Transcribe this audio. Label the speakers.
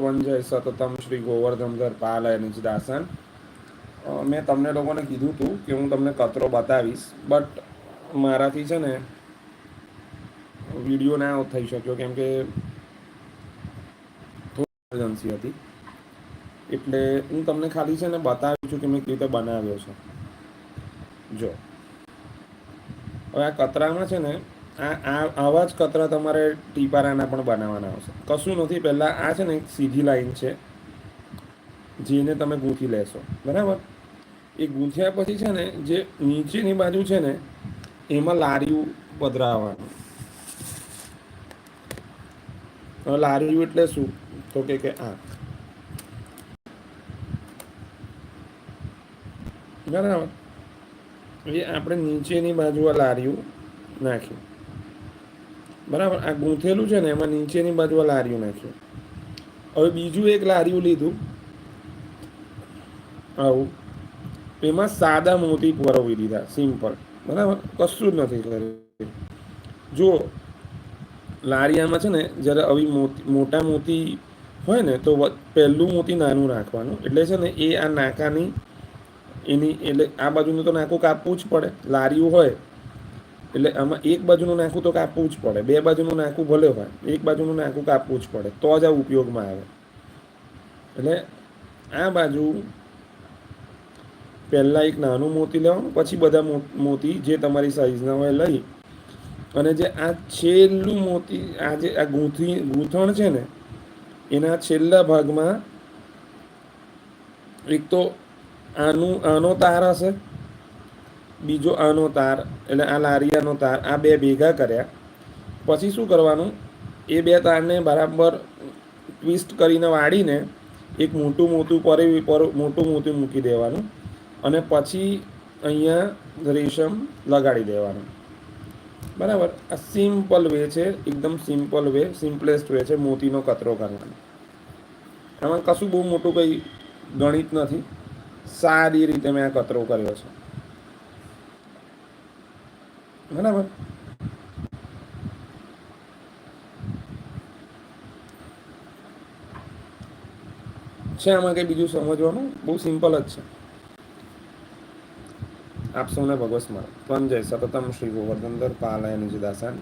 Speaker 1: ત્વંજય સતતમ શ્રી ગોવર્ધનધર પાલય નિજદાસન. મેં તમને લોકોને કીધું હતું કે હું તમને કચરો બતાવીશ, બટ મારાથી છે ને વીડિયો ના થઈ શક્યો, કેમ કે થોડી એમરજન્સી હતી. એટલે હું તમને ખાલી છે ને બતાવી છું કે મેં કેવી રીતે બનાવ્યો છે. જો. હવે આ કતરામાં છે ને આ આવા જ કતરા તમારે ટીપારાના પણ બનાવવાના આવશે કશું નથી, પહેલાં આ છે ને એક સીધી લાઈન છે, જેને તમે ગૂંથી લેશો. બરાબર? એ ગૂંથ્યા પછી છે ને, જે નીચેની બાજુ છે ને, એમાં લારીયું પધરાવવાનું. હવે લારીયું એટલે શું? તો કે કે આ. બરાબર? એ આપણે નીચેની બાજુ આ લારીયું નાખ્યું બરાબર? આ ગૂંથેલું છે ને, એમાં નીચેની બાજુ લારીયું નાખ્યું હવે બીજું એક લારીયું લીધું. આવું. એમાં સાદા મોતી પરોવી દીધા, સિમ્પલ. બરાબર? કશું જ નથી કર્યું. જુઓ લારીયામાં છે ને, જ્યારે આવી મોતી, મોટા મોતી હોય ને, તો પહેલું મોતી નાનું રાખવાનું. એટલે છે ને, એ આ નાકાની, એની, એટલે આ બાજુનું તો નાકું કાપવું જ પડે. લારીયું હોય એટલે આમાં એક બાજુનું નાખું તો કાપવું જ પડે, બે બાજુનું નાખું ભલે હોય, એક બાજુનું નાખું કાપવું જ પડે, તો જ આ ઉપયોગમાં આવે. એટલે આ બાજુ પહેલાં એક નાનું મોતી લેવાનું, પછી બધા મોતી જે તમારી સાઈઝના હોય લઈ. અને જે આ છેલ્લું મોતી, આ જે, આ ગૂંથી, ગૂંથણ છે ને, એના છેલ્લા ભાગમાં એક તો આનું, આનો તાર હશે બીજો આનો તાર એટલે આ લારિયાનો તાર, આ બે ભેગા કર્યા. પછી શું કરવાનું? એ બે તારને બરાબર ટ્વિસ્ટ કરીને વાળીને એક મોટું મોટું પર મોટું મોટું મૂકી દેવાનું અને પછી અહીંયા રેશમ લગાડી દેવાનું. બરાબર? આ સિમ્પલ વે છે, એકદમ સિમ્પલ વે સિમ્પલેસ્ટ વે છે મોતીનો કતરો કરવાનો. આમાં કશું બહુ મોટું કંઈ ગણિત નથી. સારી રીતે મેં આ કતરો કર્યો છે. બરાબર. છે આમાં કંઈ બીજું સમજવાનું? બહુ સિમ્પલ જ છે. આપ સૌને ભગવત સ્મરણ. ત્વંજય સતતમ શ્રી ગોવર્ધનધર પાલય નિજદાસન